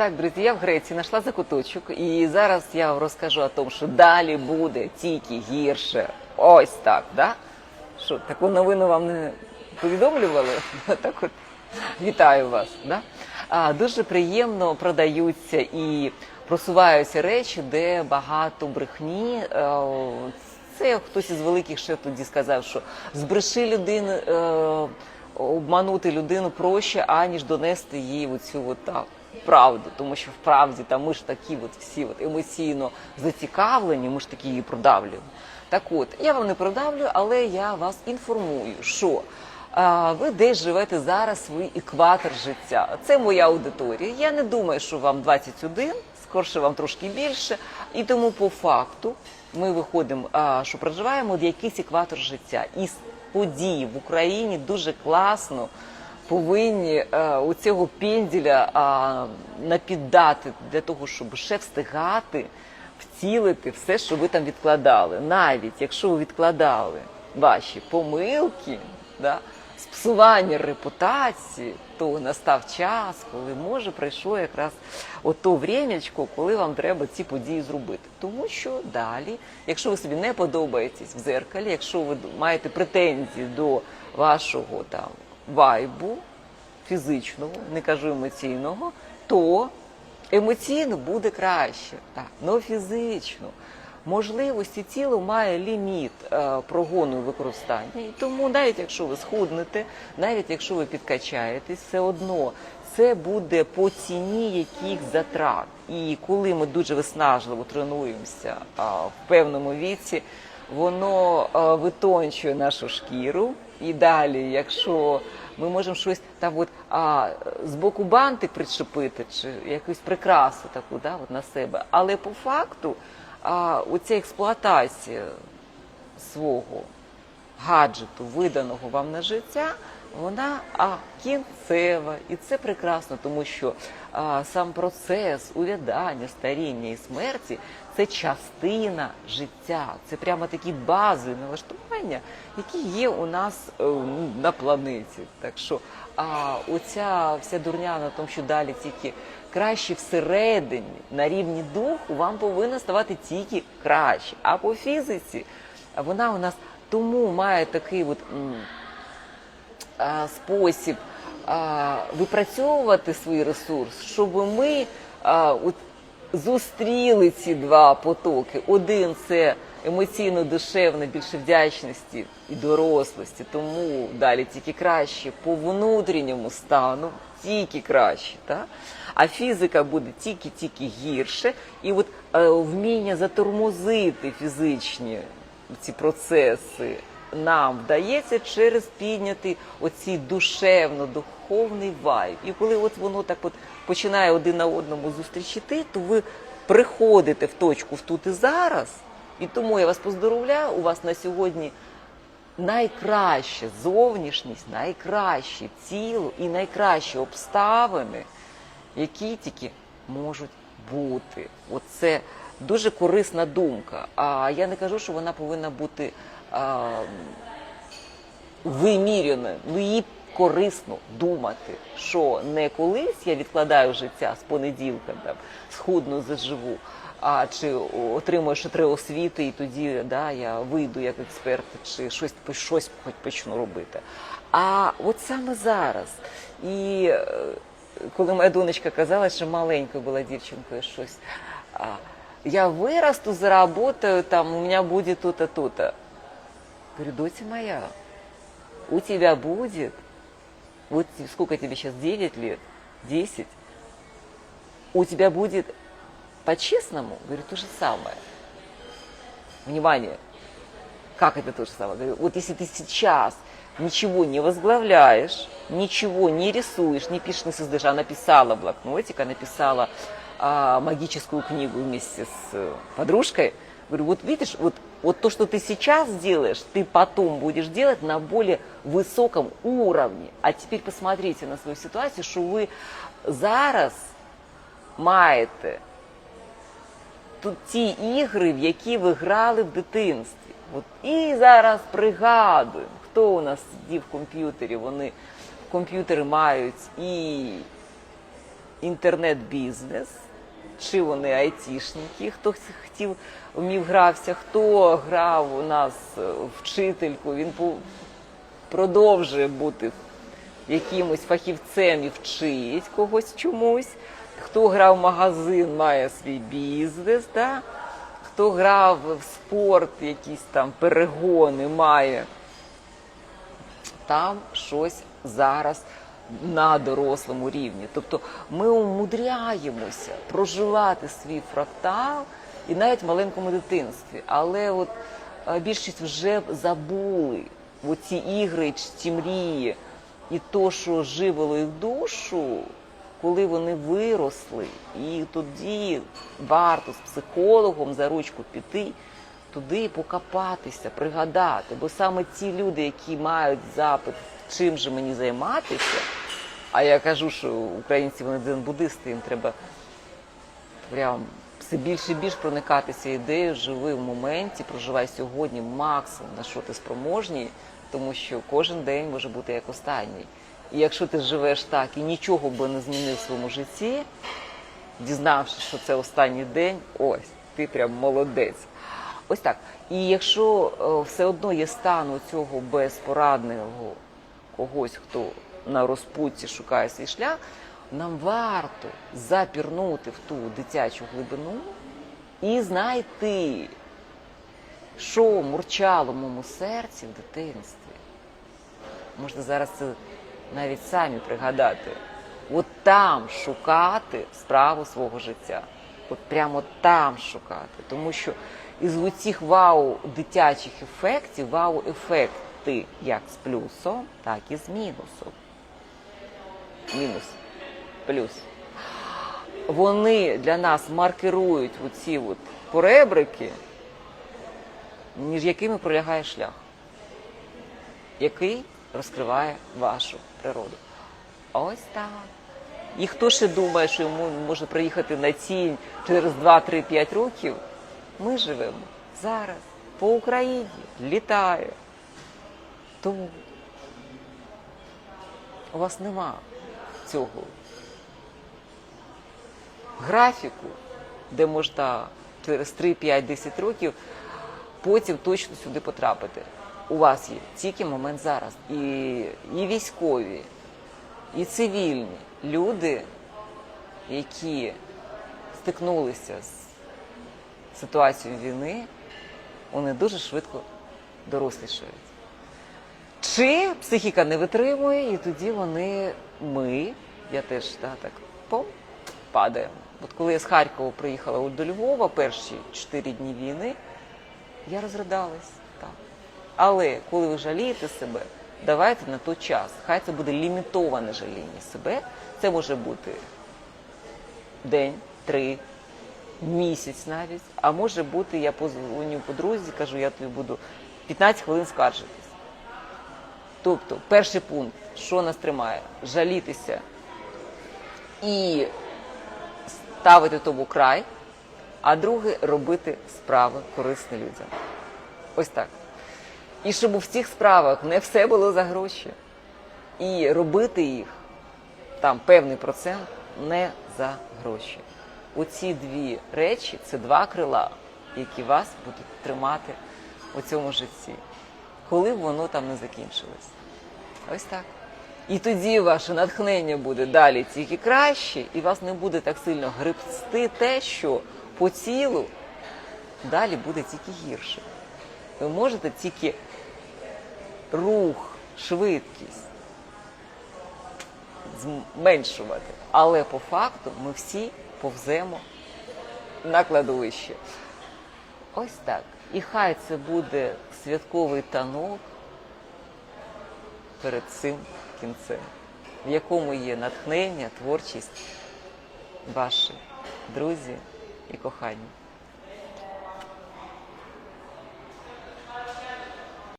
Так, друзі, я в Греції знайшла закуточок, і зараз я вам розкажу о тому, що далі буде тільки гірше. Ось так, да? Що, таку новину вам не повідомлювали? Так от вітаю вас. Да? А, дуже приємно продаються і просуваються речі, де багато брехні. Е, Це хтось із великих ще тоді сказав, що збреши людину. е, обманути людину проще, аніж донести їй оцю от, так, правду. Тому що в правді там ми ж такі от всі от емоційно зацікавлені, ми ж такі її продавлюємо. Так от, я вам не продавлю, але я вас інформую, що а, ви десь живете зараз свій екватор життя. Це моя аудиторія. Я не думаю, що вам 21, скорше вам трошки більше. І тому по факту ми виходимо, що проживаємо от якийсь екватор життя. І події в Україні дуже класно повинні е, у цього пенділя а, напіддати для того, щоб ще встигати втілити все, що ви там відкладали. Навіть якщо ви відкладали ваші помилки, да, спсування репутації, то настав час, коли може прийшло якраз ото врем'ячко, коли вам треба ці події зробити. Тому що далі, якщо ви собі не подобаєтесь в зеркалі, якщо ви маєте претензії до вашого там вайбу фізичного, не кажу емоційного, то емоційно буде краще, так, но фізично. Можливості тіло має ліміт е, прогону і використання. І тому навіть якщо ви схуднете, навіть якщо ви підкачаєтесь, все одно це буде по ціні яких затрат. І коли ми дуже виснажливо тренуємося а, в певному віці, воно е, витончує нашу шкіру. І далі, якщо ми можемо щось там от, а, з боку бантик причепити, чи якусь прикрасу таку да, от на себе. Але по факту а, оця експлуатація свого гаджету, виданого вам на життя, вона а, кінцева. І це прекрасно, тому що а, сам процес увядання, старіння і смерті це частина життя. Це прямо такі бази налаштування, які є у нас ну, на планеті. Так що а, оця вся дурня на тому, що далі тільки краще всередині на рівні духу вам повинна ставати тільки краще. А по фізиці вона у нас тому має такий от, спосіб випрацьовувати свій ресурс, щоб ми зустріли ці два потоки. Один це емоційно-душевна, більше вдячності і дорослості, тому далі тільки краще по внутрішньому стану, тільки краще. Так? А фізика буде тільки-тільки гірше, і от е, вміння затормозити фізичні ці процеси нам вдається через підняти оцій душевно-духовний вайб. І коли от воно так от починає один на одному зустрічити, то ви приходите в точку в тут і зараз. І тому я вас поздоровляю, у вас на сьогодні найкраща зовнішність, найкраще тіло і найкращі обставини, які тільки можуть бути. Оце дуже корисна думка. А я не кажу, що вона повинна бути а, виміряною. Ну її корисно думати, що не колись я відкладаю життя з понеділка, там, схудну заживу. А чи отримую ще три освіти, і тоді да, я вийду як експерт, чи щось, щось хоч почну робити. А от саме зараз. І е, коли моя донечка казала, що маленькою була дівчинкою щось. Я вырасту, заработаю, там, у меня будет то-то, то-то. Говорю, доча моя, у тебя будет, вот сколько тебе сейчас, 9 лет, 10, у тебя будет по-честному, говорю, то же самое. Внимание, как это то же самое? Говорю, вот если ты сейчас ничего не возглавляешь, ничего не рисуешь, не пишешь, не создаешь, а написала блокнотик, а написала а, магическую книгу вместе с э, подружкой, говорю, вот видишь, вот, вот то, что ты сейчас делаешь, ты потом будешь делать на более высоком уровне. А теперь посмотрите на свою ситуацию, що ви зараз маєте тут ті ігри, в які ви грали в дитинстві. От і зараз пригадуємо, хто у нас сидів в комп'ютері. Вони комп'ютери мають і інтернет-бізнес, Чи вони айтішники, хто хотів, вмів грався, хто грав у нас е, вчительку, він продовжує бути якимось фахівцем і вчить когось чомусь. Хто грав в магазин, має свій бізнес, да? хто грав в спорт, якісь там перегони, має там щось зараз на дорослому рівні. Тобто ми умудряємося проживати свій фрактал і навіть в маленькому дитинстві. Але от е, більшість вже забули оці ігри ті мрії і то, що живило їх душу, коли вони виросли, і тоді варто з психологом за ручку піти туди і покопатися, пригадати. Бо саме ті люди, які мають запит, чим же мені займатися, а я кажу, що українці вони дзен-буддисти, їм треба прям все більше і більш проникатися ідеєю, живи в моменті, проживай сьогодні максимум, на що ти спроможній, тому що кожен день може бути як останній. І якщо ти живеш так і нічого би не змінив в своєму житті, дізнавшись, що це останній день, ось, ти прям молодець. Ось так. І якщо е, все одно є стан у цього безпорадного когось, хто на розпутці шукає свій шлях, нам варто запірнути в ту дитячу глибину і знайти, що мурчало в моєму серці в дитинстві. Можна зараз це навіть самі пригадати. От там шукати справу свого життя. От прямо там шукати. Тому що із оцих вау дитячих ефектів, вау-ефекти як з плюсом, так і з мінусом. Мінус, плюс. Вони для нас маркирують оці от поребрики, між якими пролягає шлях який розкриває вашу природу. Ось так. І хто ще думає, що йому може приїхати на тінь через 2-3-5 років, ми живемо зараз по Україні, літає. Тому у вас нема цього графіку, де можна через 3-5-10 років потім точно сюди потрапити. У вас є тільки момент зараз. І, і військові, і цивільні люди, які стикнулися з ситуацією війни, вони дуже швидко дорослішають. Чи психіка не витримує, і тоді вони, ми, я теж да, так пом, падаємо. От коли я з Харкова приїхала до Львова перші чотири дні війни, я розридалась. Так. Але коли ви жалієте себе, давайте на той час. Хай це буде лімітоване жаління себе. Це може бути день, три, місяць навіть. А може бути, я позвоню подрузі, кажу, я тобі буду 15 хвилин скаржитись. Тобто, перший пункт, що нас тримає, жалітися і ставити тому край, а друге робити справи корисні людям. Ось так. І щоб у всіх справах не все було за гроші. І робити їх там певний процент не за гроші. Оці дві речі це два крила, які вас будуть тримати у цьому житті, коли б воно там не закінчилось. Ось так. І тоді ваше натхнення буде далі тільки краще, і вас не буде так сильно гребсти те, що по цілу далі буде тільки гірше. Ви можете тільки рух, швидкість зменшувати. Але по факту ми всі повземо на кладовище. Ось так. І хай це буде святковий танок перед цим кінцем, в якому є натхнення, творчість, ваші друзі і кохання.